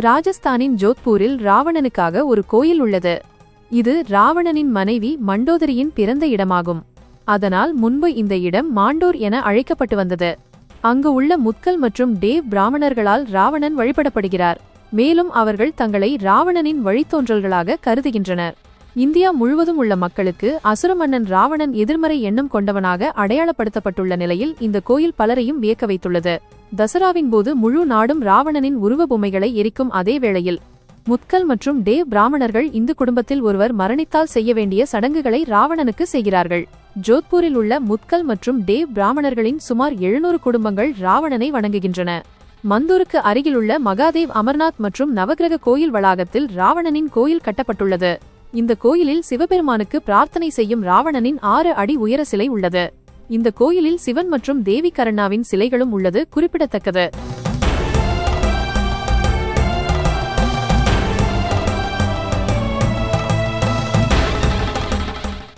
ராஜஸ்தானின் ஜோத்பூரில் ராவணனுக்காக ஒரு கோயில் உள்ளது. இது ராவணனின் மனைவி மண்டோதரியின் பிறந்த இடமாகும். அதனால் முன்பு இந்த இடம் மாண்டோர் என அழைக்கப்பட்டு வந்தது. அங்கு உள்ள முத்கல் மற்றும் டேவ் பிராமணர்களால் ராவணன் வழிபடப்படுகிறார். மேலும் அவர்கள் தங்களை ராவணனின் வழித்தோன்றல்களாக கருதுகின்றனர். இந்தியா முழுவதும் உள்ள மக்களுக்கு அசுரமன்னன் ராவணன் எதிர்மறை எண்ணம் கொண்டவனாக அடையாளப்படுத்தப்பட்டுள்ள நிலையில் இந்த கோயில் பலரையும் வியக்க வைத்துள்ளது. தசராவின் போது முழு நாடும் ராவணனின் உருவ பொம்மைகளை எரிக்கும் அதே வேளையில் முத்கல் மற்றும் டேவ் பிராமணர்கள் இந்து குடும்பத்தில் ஒருவர் மரணித்தால் செய்ய வேண்டிய சடங்குகளை ராவணனுக்கு செய்கிறார்கள். ஜோத்பூரில் உள்ள முத்கல் மற்றும் டேவ் பிராமணர்களின் சுமார் எழுநூறு குடும்பங்கள் ராவணனை வணங்குகின்றன. மந்தூருக்கு அருகிலுள்ள மகாதேவ் அமர்நாத் மற்றும் நவகிரக கோயில் வளாகத்தில் ராவணனின் கோயில் கட்டப்பட்டுள்ளது. இந்த கோயிலில் சிவபெருமானுக்கு பிரார்த்தனை செய்யும் ராவணனின் ஆறு அடி உயர சிலை உள்ளது. இந்த கோயிலில் சிவன் மற்றும் தேவி கருணாவின் சிலைகளும் உள்ளது குறிப்பிடத்தக்கது.